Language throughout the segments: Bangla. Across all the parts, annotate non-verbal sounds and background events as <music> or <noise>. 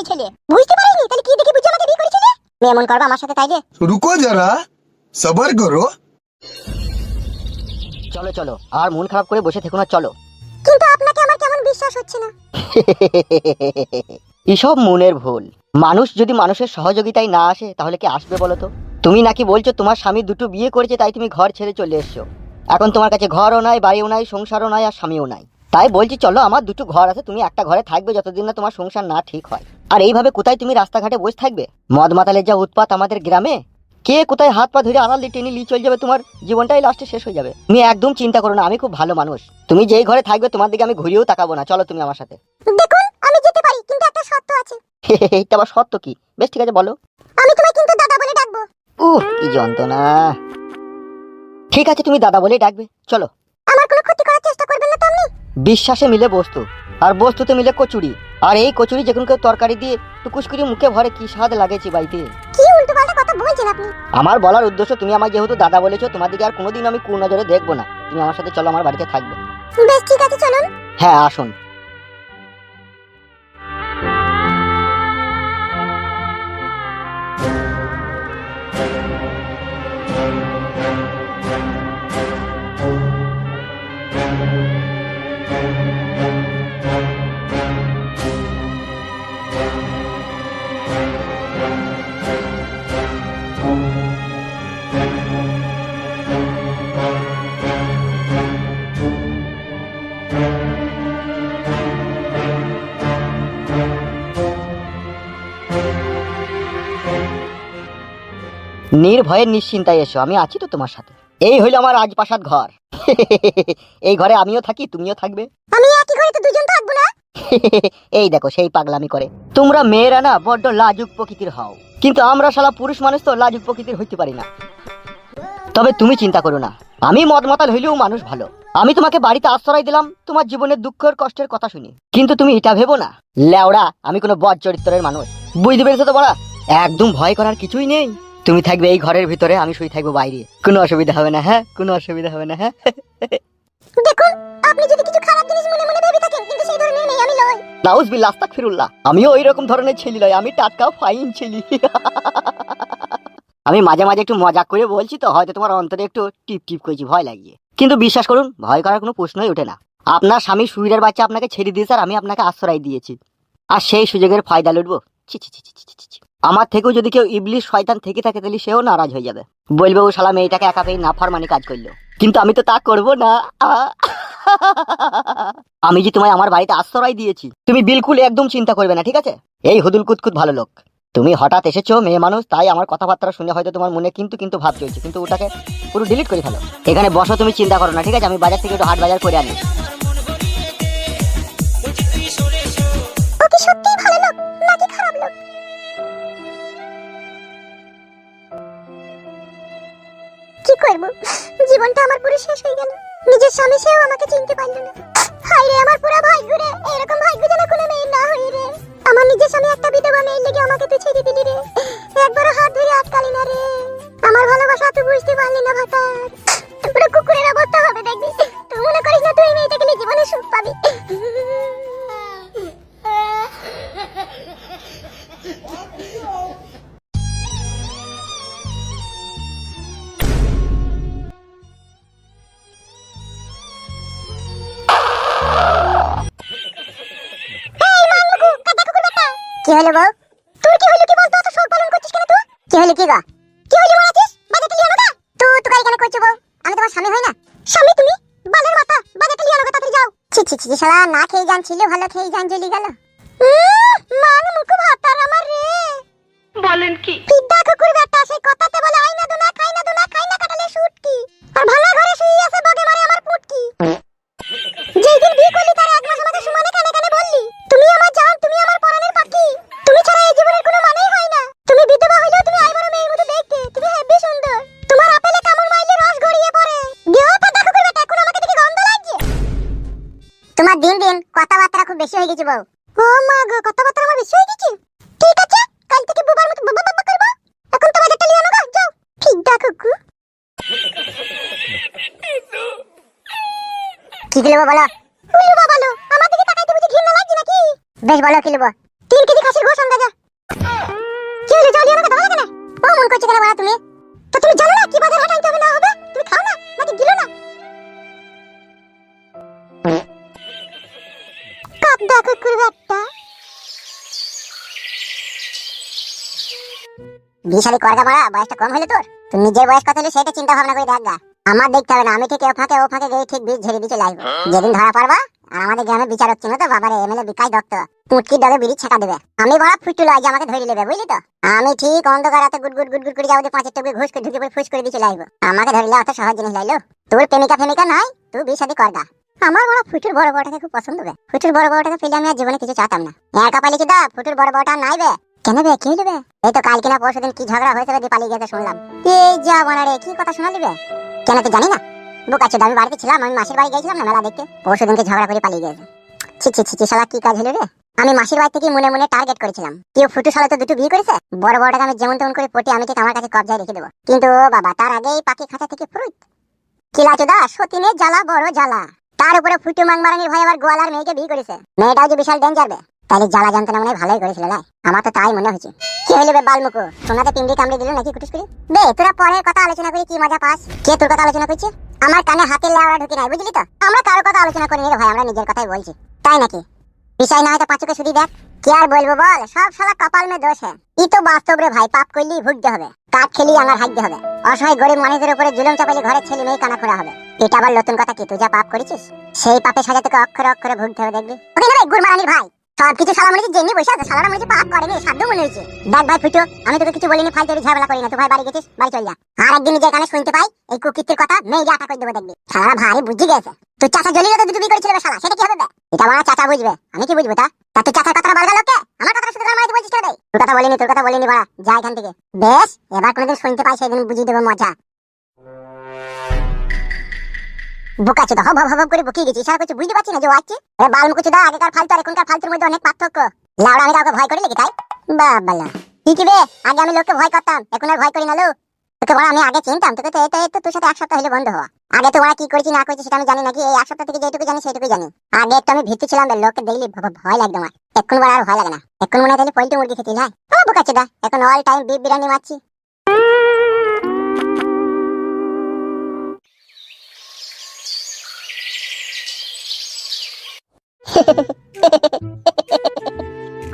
এই ছেলে বুঝতে পারিনি? তাহলে কি দেখে বুঝে আমাকে বিয়ে যে? তুমি এমন করবে আমার সাথে তাই যে? রুকো যারা সবার করো। চলো চলো আর মন খারাপ করে বসে থেকো না চলো। কিন্তু আপনাকে আমার কেমন বিশ্বাস হচ্ছে না। <laughs> এসব মনের ভুল। মানুষ যদি মানুষের সহযোগিতায় না আসে তাহলে কি আসবে বলো তো? তুমি নাকি বলছো তোমার স্বামী দুটো বিয়ে করেছে তাই তুমি ঘর ছেড়ে চলে এসছো। এখন তোমার কাছে ঘরও নাই বাড়িও নাই সংসারও নাই আর স্বামীও নাই। তাই বলছি চলো আমার দুটো ঘর আছে তুমি একটা ঘরে থাকবে যতদিন না তোমার সংসার না ঠিক হয়। আর এইভাবে কোথায় তুমি রাস্তাঘাটে বসে থাকবে? মদ মাতালের যা উৎপাত আমাদের গ্রামে? কে কোথায় হাত পা ধরে আড়াল দিয়ে টেনে নিয়ে চলে যাবে তোমার জীবনটাই লাস্টে শেষ হয়ে যাবে? তুমি একদম চিন্তা করো না আমি খুব ভালো মানুষ। তুমি যেই ঘরে থাকবে তোমার দিকে আমি ঘুরিয়েও তাকাবো না। চলো তুমি আমার সাথে। দেখুন আমি যেতে পারি কিন্তু একটা শর্ত আছে। এটা আবার সত্য কি? বেশ ঠিক আছে বলো। আমি তোমায় কিন্তু দাদা বলে ডাকবো। উহ কি যন্ত্রণা। ঠিক আছে তুমি দাদা বলেই ডাকবে। চলো। আমার কোনো ক্ষতি করার চেষ্টা করবেন না তো আপনি? বিশ্বাসে মিলে বস্তু। আর বস্তুতে মিলে কচুরি। আর এই কচুরি যে কোনো কেউ তরকারি দিয়ে টুকুস করে মুখে ভরে কি স্বাদ লাগেছে বাড়িতে? কি উল্টো পাল্টা কথা বলছেন আপনি? আমার বলার উদ্দেশ্য তুমি আমার যেহেতু দাদা বলেছ তোমার দিকে আর কোনোদিন আমি কোন নজরে দেখব না। তুমি আমার সাথে চলো আমার বাড়িতে থাকবে। বেশ ঠিক আছে চলুন। হ্যাঁ আসুন। নির্ভয়ে নিশ্চিন্তায় এসো আমি আছি তো তোমার সাথে। এই হইল আমার রাজপ্রাসাদ ঘর। <laughs> এই ঘরে আমিও থাকি তুমিও থাকবে। আমি একই ঘরে তো দুজন থাকব না? <laughs> এই দেখো সেই পাগলামি করে। তোমরা মেয়েরা না বড্ড লাজুক প্রকৃতির হও। কিন্তু আমরা শালা পুরুষ মানুষ তো লাজুক প্রকৃতির হইতে পারি না। তবে তুমি চিন্তা করো না আমি মদ মাতাল হইলেও মানুষ ভালো। আমি তোমাকে বাড়িতে আশ্রয় দিলাম তোমার জীবনের দুঃখের কষ্টের কথা শুনি। কিন্তু তুমি এটা ভেবো না। লেওড়া আমি কোনো বদ চরিত্রের মানুষ। বুঝতে পেরেছ তো বলা? একদম ভয় করার কিছুই নেই। তুমি থাকবে এই ঘরের ভিতরে আমি শুয়ে থাকব বাইরে। কোনো অসুবিধা হবে না হ্যাঁ? কোনো অসুবিধা হবে না হ্যাঁ? দেখুন আপনি যদি কিছু খারাপ জিনিস মনে মনে ভেবে থাকেন কিন্তু সেই ধরনের মেয়ে আমি লই নাউজ বিল আস্তাক ফিরুল্লাহ আমিও ওই রকম ধরনের ছেলে নয় আমি টাটকা ফাইন ছেলে। আমি মাঝে মাঝে একটু মজা করে বলছি তো হয়তো তোমার অন্তরে একটু টিপ টিপ করেছি ভয় লাগিয়ে। কিন্তু বিশ্বাস করুন ভয় করার কোনো প্রশ্নই ওঠে না। আপনার স্বামী সুইরের বাচ্চা আপনাকে ছেড়ে দিয়েছে আর আমি আপনাকে আশ্রয় দিয়েছি। আর সেই সুযোগের ফায়দা লুটবো। ছি ছি ছি ছি ছি, ছি। আমার থেকেও যদি কেউ ইবলিশ শয়তান থেকে থাকে, তাহলে সেও নারাজ হয়ে যাবে। বলবে, ও শালা মেয়েটাকে একা পেয়ে না ফারমানি কাজ করল। কিন্তু আমি তো তা করব না। আমি যে তোমায় আমার বাড়িতে আশ্রয় দিয়েছি, তুমি বিলকুল একদম চিন্তা করবে না, ঠিক আছে? এই হুদুল কুতকুত ভালো লোক। তুমি হঠাৎ এসেছ, মেয়ে মানুষ, তাই আমার কথাবার্তা শুনে হয়তো তোমার মনে কিন্তু কিন্তু ভাব চলছে, কিন্তু ওটাকে পুরো ডিলিট করে ফেলো। এখানে বসো, তুমি চিন্তা করো না, ঠিক আছে? আমি বাজার থেকে একটু হাট বাজার করে আনি। সত্যিই ভালো কি করব? জীবনটা আমার পুরো শেষ হয়ে গেল। নিজের স্বামী সেও আমাকে চিনতে পারল না। হাই রে, আমার পুরো ভাই রে। এরকম ভাগ্য যেন কোনো মেয়ের না হই রে। আমার নিজের স্বামী একটা বিধবা মেয়ের লেগে আমাকে ছেড়ে দিলি রে। হলো বউ তোর কি হলো কি বলতো? তো সব পালন করছিস কেন তুই? কি হলো কি গা? কি হলো আছিস? বাজাতে লিয়ানো গা তো। তো গাড়ি কেন করছ বউ আমি তোমার স্বামী হই না? স্বামী তুমি? বালের মাথা। বাজাতে লিয়ানো গা তাড়াতাড়ি যাও। ছি ছি ছি শালা না খেয়ে জান ছিল ভালো খেয়ে জান জ্বলি গেল। মান মুখ ভাতার আমার রে। বলেন কি তোমার দিন দিন কথাবার্তা খুব বেশি হয়ে গেছে বউ। ও মা গো, কথাবার্তা আমার বেশি হয়ে গেছে? ঠিক আছে, কাল থেকে বুবার মতো বাবা বাবা করব। এখন তো যেটা লিয়ে গা, যাও। ঠিক কুকু কি দিলে বলো? বলো। আমার দিকে তাকাইতে বুঝি ঘৃণা লাগছে নাকি? বেশ বলো কি তিন দেখো বিশালি মারা বয়সটা কম হলো তোর? তুই নিজের বয়স কত সেটা চিন্তা ভাবনা করে দেখগা আমার দেখতে হবে না, আমি ঠিক ফাঁকে, ও ফাঁকে গিয়ে ঠিক বীজ ঝেড়ে যেদিন ধরা আর আমাদের বিচারক তো, বাবারে, এমএলএ বিকাশ দত্ত। ডগে বিড়ি ছেঁকা দেবে। আমি বড় ফুটু যে আমাকে ধরে নেবে বুঝলি তো? আমি ঠিক অন্ধকার রাতে গুড গুড গুড গুড করে যাব পাঁচের টুকরে ঘুষ করে ঢুকে পড়ে, ফুস করে আমাকে ধরলে অত সহজ জিনিস লাইলো তোর প্রেমিকা প্রেমিকা নাই তুই বিয়ে শাদী আমার বড় ফুটুর বড় বড়টাকে খুব পছন্দ হবে ফুটুর বড় বড়টাকে পেলে আমি আর জীবনে কিছু চাতাম না। একা পালিয়েছি দা? ফুটুর বড় বড়টা নাই বে। কেন বে? কি হইল এই তো কালকে না পরশু দিন কি ঝগড়া হয়েছে বে দিয়ে পালিয়ে গেছে শুনলাম। এই যা বানারে কি কথা শোনালি বে? কেন তুই জানি না বুক আছে আমি বাড়িতে ছিলাম, আমি মাসির বাড়ি গেছিলাম না মেলা দেখতে। পরশু দিনকে ঝগড়া করে পালিয়ে গেছে ছি ছি ছি শালা, কি কাজ হলো রে? আমি মাসির বাড়ি থেকে মনে মনে টার্গেট করেছিলাম। কেউ ফুটু সালে তো দুটো বিয়ে করেছে? বড় বড়টাকে আমি যেমন তেমন করে পটি আমি ঠিক আমার কাছে কবজায় রেখে দেবো। কিন্তু বাবা, তার আগেই পাখি খাঁচা থেকে ফ্রুট কিলাচুদা সতীনের জ্বালা, বড় জ্বালা। তার উপরে ফুটু মাংমারানির ভাই আবার গোয়ালার মেয়েকে বিয়ে করেছে। মেয়েটাও যে বিশাল ডেঞ্জার বে। তাহলে জ্বালা যন্ত্রণা মনে ভালোই করেছিল লাই। আমার তো তাই মনে হয়েছে কি হইল বে বালমুকু? সোনাতে পিমড়ি কামড়ে দিল নাকি কুটুস করে বে, তোরা পরের কথা আলোচনা করি কি মজা পাস? কে তোর কথা আলোচনা করছে? আমার কানে হাতে লাগা ঢুকে নাই, বুঝলি তো? আমরা কারোর কথা আলোচনা করিনি রে ভাই, আমরা নিজের কথাই বলছি। তাই নাকি? বিষয় না হয়তো পাঁচুকে শুধু দেখ। কি আর বলব বল? সব শালা কপাল মে দোষ হ্যাঁ ই তো বাস্তব রে ভাই, পাপ করলি ভুগতে হবে। কাঠ খেলি আমার হাইতে হবে। অসহায় গরিব মানুষের উপরে জুলুম চাপালি ঘরের ছেলে মেয়ে কানা খোড়া হবে। এটা আবার নতুন কথা কি? তুই যা পাপ করেছিস, সেই পাপে সাজা তোকে অক্ষরে অক্ষরে ভুগতে হবে, দেখবি? ওকে না ভাই গুরমারানির ভাই! সব কিছু সালা মনে জেনে বসে আছে। সালারা মনে পাপ করেনি, সাধ্য মনে হচ্ছে দেখ ভাই ফুটো, আমি তোকে কিছু বলিনি, ফালতু ঝামেলা করি না তুই ভাই বাড়ি গেছিস, বাড়ি চল যা। আর একদিন যে কানে শুনতে পাই, এই কুকীর্তির কথা, মেয়ে আটা করে দেবো দেখবি। সারা ভারী বুঝি গেছে। তোর চাচা জলিল তো দুটো বিয়ে করেছিল শালা, সেটা কি হবে? এটা আমার চাচা বুঝবে, আমি কি বুঝব তা? তা তোর চাচার কথাটা বলগা লোককে? আমার কথাটা শুধু মাইতে বলছিস কেন? তোর কথা বলিনি, তোর কথা বলিনি বাড়া যা এখান থেকে। বেশ, এবার কোনোদিন শুনতে পাই, সেদিন বুঝিয়ে দেবো মজা। বোকাচো দা হব হব হব করে বকিয়ে গেছি ইশারা করছে, বুঝতে পারছি না যে ও আছে এ বালমুকুচু দা আগেকার ফালতু আর এখনকার ফালতুর মধ্যে অনেক পার্থক্য। লাউড়া আমি কাউকে ভয় করি নাকি তাই? বাবালা। কি কি বে? আগে আমি লোককে ভয় করতাম, এখন আর ভয় করি না লো। তোকে বড় আমি আগে চিনতাম, তোকে তো এই তো এই তো তোর সাথে এক সপ্তাহ হলে বন্ধ হওয়া। আগে তো ওরা কি করেছি, না করেছি সেটা আমি জানি নাকি এই এক সপ্তাহ থেকে যেটুকু জানি সেটুকু জানি। আগে একটু আমি ভীতু ছিলাম লোককে দেখলি ভয় লাগতো আমার। এখন বড় আর ভয় লাগে না। এখন মনে হয় তাহলে পোল্ট্রি মুরগি খেতে হ্যাঁ ও বোকাচো দা এখন অল টাইম বিফ বিরিয়ানি মারছি।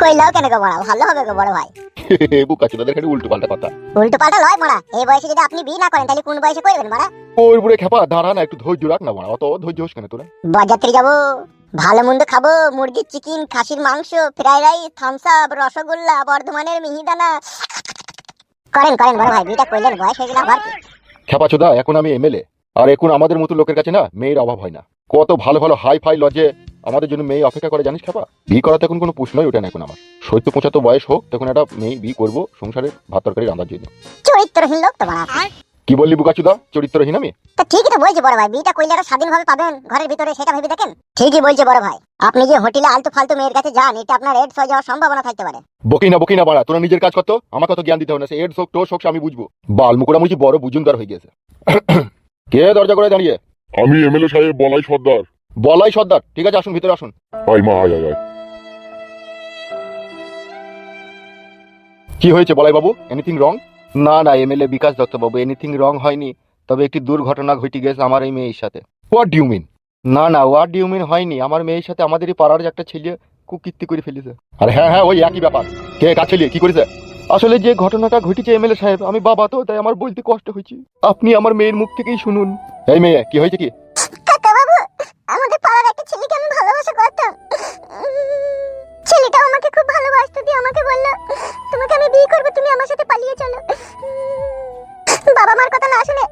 কইলাও কেন গো বড়? ভালো হবে গো বড় ভাই। <laughs> বুকা চোদাদের খালি উল্টো পাল্টা কথা। উল্টো পাল্টা লয় এই বয়সে যদি আপনি বিয়ে না করেন তাহলে কোন বয়সে করবেন ওর উপরে খেপা দাঁড়া না একটু ধৈর্য রাখ না অত ধৈর্য হোস কেন তোরা? বরযাত্রী যাব ভালো মন্দ খাব মুরগির চিকেন খাসির মাংস fried rice Thums Up rasgulla বর্ধমানের মিহিদানা। করেন করেন বড় ভাই বিয়েটা করলেন বয়স হয়ে গেল আবার খেপা চোদা এখন আমি এমএলএ। আর এখন আমাদের মতো লোকের কাছে না মেয়ের অভাব হয় না। কত ভালো ভালো হাই ফাই লজে আমাদের জন্য মেয়ে অপেক্ষা করে জানিস খেপা বিয়ে করাতে এখন কোনো প্রশ্নই ওঠে না এখন আমার। সত্য পঁচাত্তর বয়স হোক তখন একটা মেয়ে বিয়ে করব সংসারের ভাত তরকারি রান্নার জন্য চরিত্রহীন লোক তো মারা কি বললি বুকাচুদা? চরিত্রহীন আমি? তা ঠিকই তো বলছে বড় ভাই বিয়েটা করলে একটা স্বাধীনভাবে পাবেন ঘরের ভিতরে সেটা ভেবে দেখেন? ঠিকই বলছে বড় ভাই। আপনি যে হোটেলে আলতু ফালতু মেয়ের কাছে যান এটা আপনার এডস হয়ে যাওয়ার সম্ভাবনা থাকতে পারে। বকি না বকি না বাড়া তোরা নিজের কাজ করতো আমাকে তো জ্ঞান দিতে হবে না সে এডস হোক টোস হোক আমি বুঝব। বাল মুকুরা মুচি বড় বুজুনদার হয়ে গেছে কে দরজা করে দাঁড়িয়ে? আমি এমএলএ সাহেব বলাই সর্দার। বলাই সর্দার। ঠিক আছে আসুন ভিতরে আসুন। আই মা আয় আয় আয়। কি হয়েছে বলাই বাবু এনিথিং রং না না এমএলএ বিকাশ দত্ত বাবু এনিথিং রং হয়নি। তবে একটি দুর্ঘটনা ঘটে গেছে আমার এই মেয়ের সাথে। হোয়াট ডিউ মিন না না হোয়াট ডিউ মিন হয়নি? আমার মেয়ের সাথে আমাদেরই পাড়ার যে একটা ছেলে কুকীর্তি করে ফেলেছে। আর হ্যাঁ হ্যাঁ ওই একই ব্যাপার। কে কাজ ছেলে? কি করেছে? আসলে যে ঘটনাটা ঘটেছে এমএলএ সাহেব, আমি বাবা তো, তাই আমার বলতে কষ্ট হয়েছে। আপনি আমার মেয়ের মুখ থেকেই শুনুন। এই মেয়ে, কি হয়েছে কি? কাকা বাবু, আমাদের পাড়ার একটা ছেলেকে আমি ভালোবাসে করতাম। ছেলেটা আমাকে খুব ভালোবাসতো, দিয়ে আমাকে বলল, তোমাকে আমি বিয়ে করব, তুমি আমার সাথে পালিয়ে চলো। বাবা মার কথা না শুনে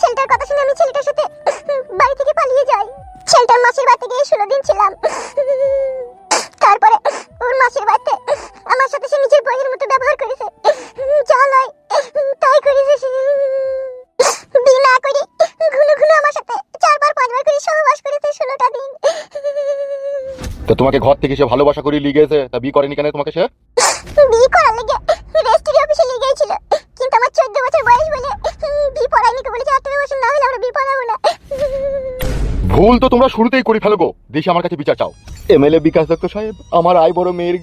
ছেলেটার কথা তোমাকে ঘর থেকে সে ভালোবাসা করে লিয়ে গেছে তা বি করেনি কেন তোমাকে সে? বি করার লাগে রেজিস্ট্রি অফিসে নিয়ে গিয়েছিল। কিন্তু আমার চোদ্দ বছর বয়স বলে বিয়ে পড়াইনি বলেছে আঠারো বছর না হলে আমরা বিয়ে পড়াবো না। ভুল তো তোমরা শুরুতেই করে ফেলব দেশে আমার কাছে বিচার চাও। এমএলএ বিকাশ দত্ত সাহেব আমার আই বড় মেয়ের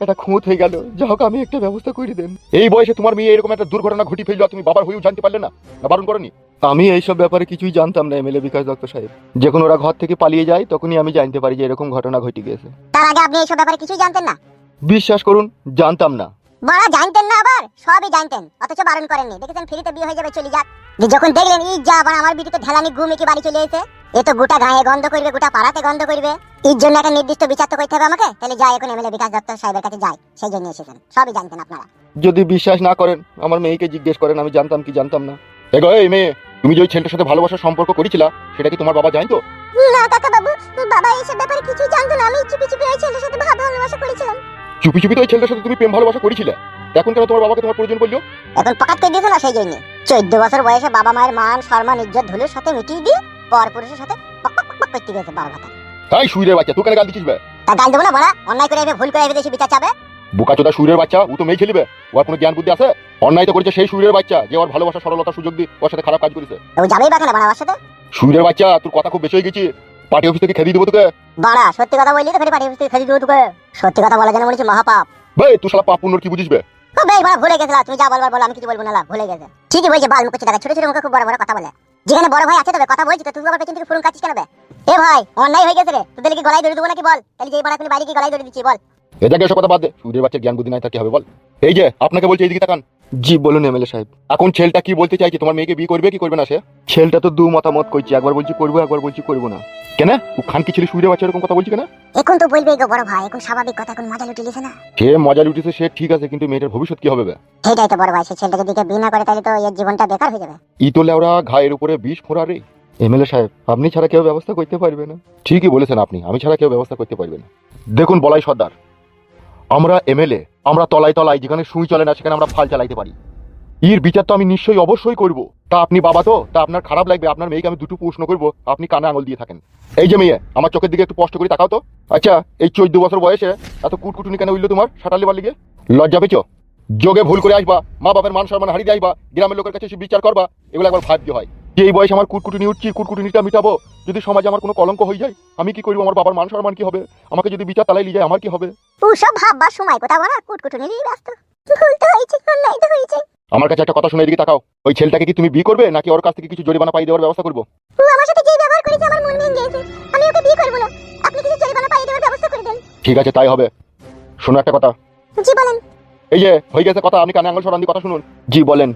এটা খুঁত হয়ে গেল। যা হোক আমি একটা ব্যবস্থা করে দেন। এই বয়সে তোমার মেয়ে এরকম একটা দুর্ঘটনা ঘটি ফেলল তুমি বাবার হয়েও জানতে পারলে না? না বারণ করনি? আমি এইসব ব্যাপারে কিছুই জানতাম না এমএলএ বিকাশ দত্ত সাহেব। যখন ওরা ঘর থেকে পালিয়ে যায় তখনই আমি জানতে পারি যে এরকম ঘটনা ঘটে গেছে তার আগে আপনি এইসব ব্যাপারে কিছুই জানতেন না? বিশ্বাস করুন জানতাম না। বড়া জানতেন না আবার? সবই জানতেন। অথচ বারণ করেননি। দেখেছেন ফ্রিতে বিয়ে হয়ে যাবে চলে যাক। যখন দেখলেন এই যা আবার আমার বিটিতে ঢেলানি ঘুমে কি বাড়ি চলে এসে এ তো গোটা গায়ে গন্ধ করবে গোটা পাড়াতে গন্ধ করবে। এর জন্য একটা নির্দিষ্ট বিচার তো করতে হবে আমাকে? তাহলে যাই এখন এমএলএ বিকাশ দত্ত সাহেবের কাছে যাই। সেই জন্য এসেছেন। সবই জানতেন আপনারা। যদি বিশ্বাস না করেন আমার মেয়েকে জিজ্ঞেস করেন আমি জানতাম কি জানতাম না। এগো এই মেয়ে তুমি যে ওই ছেলেটার সাথে ভালোবাসার সম্পর্ক করেছিলা সেটা কি তোমার বাবা জানতো? না কাকা বাবু বাবা এইসব ব্যাপারে কিছুই জানতো না। আমি চুপি চুপি ওই ছেলের সাথে ভালোবাসা করেছিলাম। চুপি চুপি তো ওই ছেলেটার সাথে তুমি প্রেম ভালোবাসা করেছিলে। এখন কেন তোমার বাবাকে তোমার প্রয়োজন বলল? এখন পকাত করে দিয়েছ না সেই জন্য। চোদ্দ বছর বয়সে বাবা মায়ের মান সম্মান ইজ্জত ধুলোর সাথে মিটিয়ে দিয়ে পর পুরুষের সাথে পক পক পক পক করতে গেছে বারো কথা। তাই সুইরের বাচ্চা তুই কেন গাল দিচ্ছিস বে? তা গাল দেবো না বড়া অন্যায় করে ভুল করে দেশে বিচার চাবে বোকাচোদা বাচ্চা ও তো মেয়ে খেলিবে ওর কোনো জ্ঞান বুদ্ধি আছে? অন্যায় তো করেছে সেই সুরের বাচ্চা যে ওর ভালোবাসা সরলতার সুযোগ দিয়ে ওর সাথে খারাপ কাজ করেছে। ও যাবেই বা কেন বাড়া আমার সাথে সুরের বাচ্চা তোর কথা খুব বেশি হয়ে গেছি। পার্টি অফিস থেকে খেদিয়ে দেবো তোকে। বাড়া সত্যি কথা বললি তো ফের পার্টি অফিস থেকে খেদি দেবো তোকে। সত্যি কথা বলা যেন বলেছি মহাপাপ। বে তুই শালা পাপ পুণ্যর কি বুঝিস বে? ও বেশ বড় ভুলে গেছিলাম তুমি যা বলবার বল আমি কিছু বলব না লা, ভুলে গেছে। ঠিকই বলছে বাল মুখে টাকা ছোট ছোট মুখে খুব বড় বড় কথা বলে। যেখানে বড় ভাই আছে তবে কথা বলছি তো তুই আবার পেছন থেকে ফুরুন কাটিস কেন বে? এ ভাই অন্যায় হয়ে গেছে রে তোদের কি গলায় ধরে দেবো নাকি বল? তাহলে যেই বাড়া তুমি বাইরে কি গলায় ধরে দিচ্ছি বল। এ জায়গায় এসব কথা বাদ দে। বাচ্চার জ্ঞান বুদ্ধি নাই তার কি হবে বল? এই যে আপনাকে বলছি এইদিকে তাকান। জি বলুন এমএলএ সাহেব। এখন ছেলেটা কি বলতে চাইছে? তোমার মেয়েকে বিয়ে করবে কি করবে না সে? ছেলেটা তো দু মতামত করছে একবার বলছি করব একবার বলছি করব না। কেন? ও খান কি ছেলে সুরের বাচ্চা এরকম কথা বলছি কেন? এখন তো বলবেই গো বড় ভাই এখন স্বাভাবিক কথা এখন মজা লুটে না। সে মজা লুটেছে সে ঠিক আছে কিন্তু মেয়েটার ভবিষ্যৎ কি হবে? বে? সেটাই তো বড় ভাই সে ছেলেটা যদি কেউ না করে তাহলে তো এর জীবনটা বেকার হয়ে যাবে। ই তো লেওড়া ঘায়ের উপরে বিষ ফোড়া রে। এমএলএ সাহেব আপনি ছাড়া কেউ ব্যবস্থা করতে পারবে না। ঠিকই বলেছেন আপনি আমি ছাড়া কেউ ব্যবস্থা করতে পারবে না। দেখুন বলাই সর্দার আমরা এমএলএ, আমরা তলায় তলায়, যেখানে সুই চলে না, সেখানে আমরা ফাল চালাইতে পারি। এর বিচার তো আমি নিশ্চয়ই অবশ্যই করব। তা আপনি বাবা তো? তা আপনার খারাপ লাগবে, আপনার মেয়েকে আমি দুটো প্রশ্ন করব, আপনি কানে আঙুল দিয়ে থাকেন। এই যে মেয়ে, আমার চোখের দিকে একটু স্পষ্ট করে তাকাও তো। আচ্ছা এই চোদ্দ বছর বয়সে এত কুটকুটুনি কেন উঠল তোমার, সাঁটালি বালিগে লজ্জা পেয়েছ? যোগে ভুল করে আসবা, মা বাবার মান সম্মান হারিয়ে আসবা, গ্রামের লোকের কাছে বিচার করবা, এগুলো একবার ভাগ্য হয়। যে এই বয়সে আমার কুটকুটুনি উঠছি কুটকুটুনিটা মিটাবো, যদি সমাজে আমার কোনো কলঙ্ক হয়ে যায়, আমি কি করব? আমার বাবার মান সম্মান কি হবে? আমাকে যদি বিচার তালাই নিয়ে যায়, আমার কি হবে? ওসব ভাববার সময় কোথাও না ব্যস্ত। ভুল তো হয়েছে অন্যায় তো হয়েছে। আমার কাছে একটা কথা শুনে এদিকে তাকাও। ওই ছেলেটাকে কি তুমি বিয়ে করবে নাকি ওর কাছ থেকে কিছু জরিমানা পাই দেওয়ার ব্যবস্থা করব? ও আমার সাথে যে ব্যবহার করেছে আমার মন ভেঙে গেছে। আমি ওকে বিয়ে করব না। আপনি কিছু জরিমানা পাইয়ে দেওয়ার ব্যবস্থা করে দেন। ঠিক আছে তাই হবে। শোনো একটা কথা। জি বলেন। এই যে হয়ে গেছে কথা আপনি কানে আঙুল সরান কথা শুনুন। জি বলেন।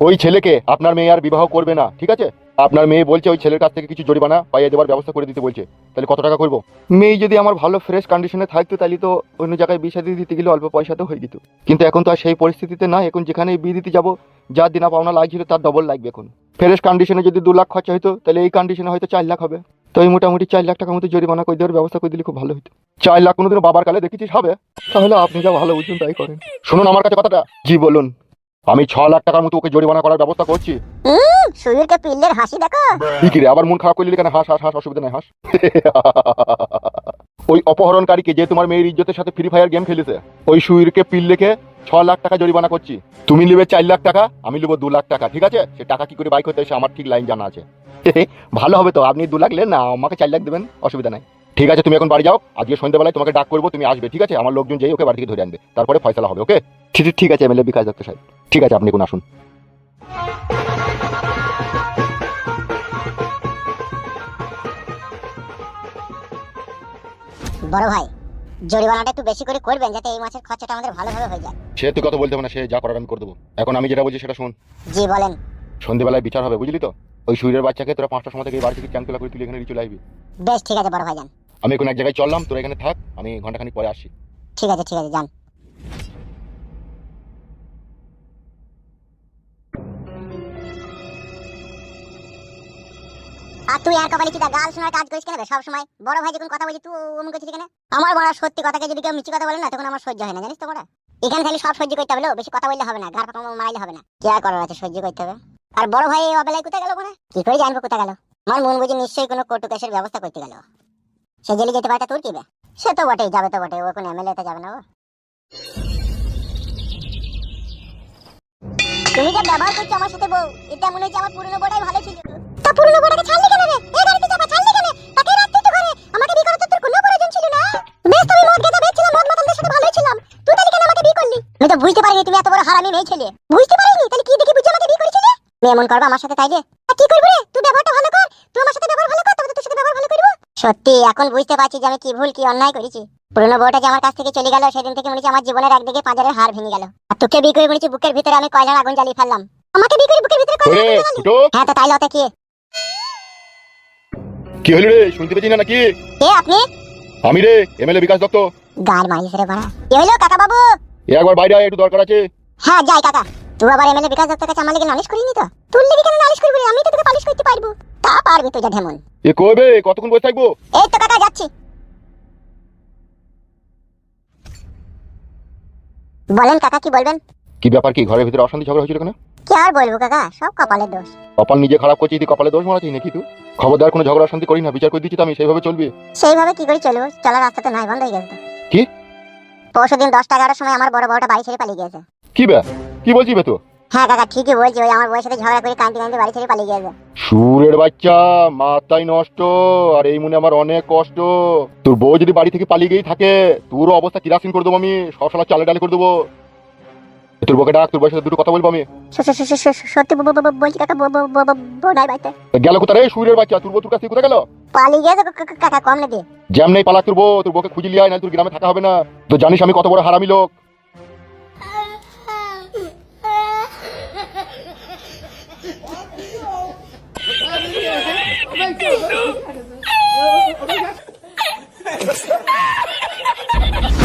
ওই ছেলেকে আপনার মেয়ে আর বিবাহ করবে না ঠিক আছে? আপনার মেয়ে বলছে ওই ছেলের কাছ থেকে কিছু জরিমানা, পাইয়ে দেওয়ার ব্যবস্থা করে দিতে বলছে। তাহলে কত টাকা করব? মেয়ে যদি আমার ভালো ফ্রেশ কন্ডিশনে থাকতো, তাহলে তো অন্য জায়গায় বিয়ে শাদী দিতে গেলে অল্প পয়সাতেও হয়ে যেত। কিন্তু এখন তো আর সেই পরিস্থিতিতে না, এখন যেখানে বিয়ে দিতে যাব যার দিনা পাওনা লাগছিল তার ডবল লাগবে এখন। ফ্রেশ কন্ডিশনে যদি দু লাখ খরচা হতো তাহলে এই কন্ডিশনে হয়তো চার লাখ হবে। তো এই মোটামুটি চার লাখ টাকার মতো জরিমানা করে দেওয়ার ব্যবস্থা করে দিলে খুব ভালো হতো চার লাখ কোনোদিনও বাবার কালে দেখেছিস হবে? তাহলে আপনি যা ভালো বুঝুন তাই করেন। শুনুন আমার কাছে কথাটা। জি, বলুন। আমি ছ লাখ টাকার মতো ওকে জরিমানা করার ব্যবস্থা করছি। সুইরকে পিল্লের হাসি দেখো। কি রে আবার মন খারাপ করলি কেন? হাস হাস হাস অসুবিধা নাই হাস। ওই অপহরণকারীকে যে তোমার মেয়ের ইজ্জতের সাথে ফ্রি ফায়ার গেম খেলেছে ওই সুইরকে পিল লেখে ছ লাখ টাকা জরিমানা করছি। তুমি নেবে চার লাখ টাকা আমি নেব দু লাখ টাকা ঠিক আছে? সে টাকা কি করে বাইক হতে এসে আমার ঠিক লাইন জানা আছে। <laughs> ভালো হবে তো আপনি দু লাখ লেন না আমাকে চার লাখ দেবেন অসুবিধা নাই। ঠিক আছে তুমি এখন বাড়ি যাও। আজকে সন্ধ্যেবেলায় তোমাকে ডাক করব তুমি আসবে ঠিক আছে? আমার লোকজন যেই ওকে বাড়ি থেকে ধরে আনবে তারপরে ফয়সালা হবে ওকে? ঠিক ঠিক আছে এমএলএ বিকাশ দত্ত সাহেব। ঠিক আছে আপনি এখন আসুন। বড় ভাই জরিমানাটা একটু বেশি করে করবেন যাতে এই মাসের খরচাটা আমাদের ভালোভাবে হয়ে যায়। সে তুই কথা বলতে হবে না সে যা করার আমি করে দেবো। এখন আমি যেটা বলছি সেটা শুন জি বলেন। সন্ধ্যেবেলায় বিচার হবে বুঝলি তো? ওই বাচ্চাকে তোরা পাঁচটার সময় থেকে এই বাড়ি থেকে চ্যাংতলা করে তুলে এখানে চলে আসবি। বেশ ঠিক আছে বড় ভাই যান। আমি এখন এক জায়গায় চললাম, তোরা এখানে থাক, আমি ঘন্টাখানিক পরে আসছি ঠিক আছে ঠিক আছে, যান। আর তুই আর কপালি চিতা গাল শোনার কাজ করিস কেন সব সময় বড় ভাই যখন কথা বলছি, তুই করছিস কেন? আমার বড় সত্যি কথাকে যদি কেউ কথা বলে না, তখন আমার সহ্য হয় না, জানিস তো বড়? এখানে খালি সব সহ্য করতে হবে বেশি কথা বললে হবে না পাকা মারাইলে হবে না। কি আর করার আছে, সহ্য করতে হবে। আর বড় ভাই অবেলায় কোথায় গেল মনে কি করে জানব কোথায় গেল? আমার মন বুঝি নিশ্চয়ই কোনো কোর্টু ব্যবস্থা করতে গেল। সে জেলে যেতে পারে তোর কি সে তো বটেই, যাবে তো বটে ও এখন এমএলএ তে যাবে না ও। তুমি যা ব্যবহার করছ আমার সাথে বউ, এটা মনে হচ্ছে আমার পুরনো বড়াই ভালো ছিল। তা পুরনো বড়াকে ছাড়লি কেন রে? এই গাড়িতে চাপা ছাড়লি কেন? তাকে রাখতে তো ঘরে। আমাকে বিয়ে করতে তোর কোনো প্রয়োজন ছিল না? বেশ তুমি মদ খেতে বেচছিল মদ মাতালদের সাথে ভালোই ছিলাম। তুই তাহলে কেন আমাকে বিয়ে করলি? আমি তো বুঝতে পারিনি, তুমি এত বড় হারামি মেয়ে ছেলে। বুঝতে পারিনি? তাহলে কি দেখে বুঝে আমাকে বিয়ে করেছিলে? তুমি এমন করবা আমার সাথে তাইলে আর কি করব রে? তুই ব্যবহারটা ভালো কর। তুই আমার সাথে ব্যবহার ভালো কর তবে তোর সাথে ব্যবহার ভালো করব। সত্যি এখন বুঝতে পারছি যে আমি কি ভুল কি অন্যায় করেছি। পুরনো বউটা যে আমার কাছ থেকে চলে গেল সেদিন থেকে মনে হচ্ছে আমার জীবনের একদিকে পাঁজারের হার ভেঙে গেল। আর তোকে বিয়ে করে মনে হচ্ছে বুকের ভিতরে আমি কয়লার আগুন জ্বালিয়ে ফেললাম। আমাকে বিয়ে করে বুকের ভিতরে কয়লার আগুন জ্বালালি? হ্যাঁ তো তাইলে ওতে কি? কি হলো রে? শুনতে পেয়েছি না নাকি? কে আপনি? আমি রে এমএলএ বিকাশ দত্ত। গার মারিস রে বাড়া। কি হলো কাকা বাবু একবার বাইরে আয় একটু দরকার আছে। হ্যাঁ যাই কাকা। তুই আবার এমএলএ বিকাশ দত্তের কাছে আমার লেগে নালিশ করিনি তো? তোর লেগে কেন নালিশ করবি? আমি তো তোকে পালিশ করতে পারব। তা পারবি তো যা ঢেমন। এ কবে কতক্ষণ বসে থাকব? এই তো কাকা যাচ্ছি। বলেন কাকা কি বলবেন? কি ব্যাপার কি ঘরের ভিতরে অশান্তি ঝগড়া হয়েছিল কেন? কি আর বলব কাকা সব কপালের দোষ। কপাল নিজে খারাপ করছিস তুই কপালে দোষ মারাচ্ছিস নাকি তুই? খবরদার কোনো ঝগড়া অশান্তি করি না বিচার করে দিচ্ছি তো আমি সেইভাবে চলবি। সেইভাবে কি করে চলবো? চলার রাস্তা তো নাই বন্ধ হয়ে গেছে কি? পরশু দিন দশটা এগারোটার সময় আমার বড় বড়টা বাড়ি ছেড়ে পালিয়ে গেছে। কি বে কি বলছিস বে তো হ্যাঁ কাকা ঠিকই বলছি ওই আমার বউয়ের সাথে ঝগড়া করে কাঁদতে কাঁদতে বাড়ি ছেড়ে পালিয়ে গেছে। সুরের বাচ্চা মাথায় নষ্ট আর এই মনে আমার অনেক কষ্ট। তোর বউ যদি বাড়ি থেকে পালিয়ে গিয়েই থাকে তোরও অবস্থা কিরাসিন করে দেবো আমি সবসময় চালে ডালে করে দেবো। তোর বউকে ডাক তোর বউয়ের সাথে দুটো কথা বলব আমি। সত্যি বলছি কাকা গেল কোথায় রে সুরের বাচ্চা? তোর বউ তোর কাছে কোথায় গেল? পালিয়ে গেছে কাকা কম নাকি? জ্যাম নেই পালাক তোর বউ তোর বউকে খুঁজে লিয়ে আয় না তোর গ্রামে থাকা হবে না। তো জানিস আমি কত বড় হারামি লোক। Oh my god. <laughs> Oh <laughs> oh <laughs>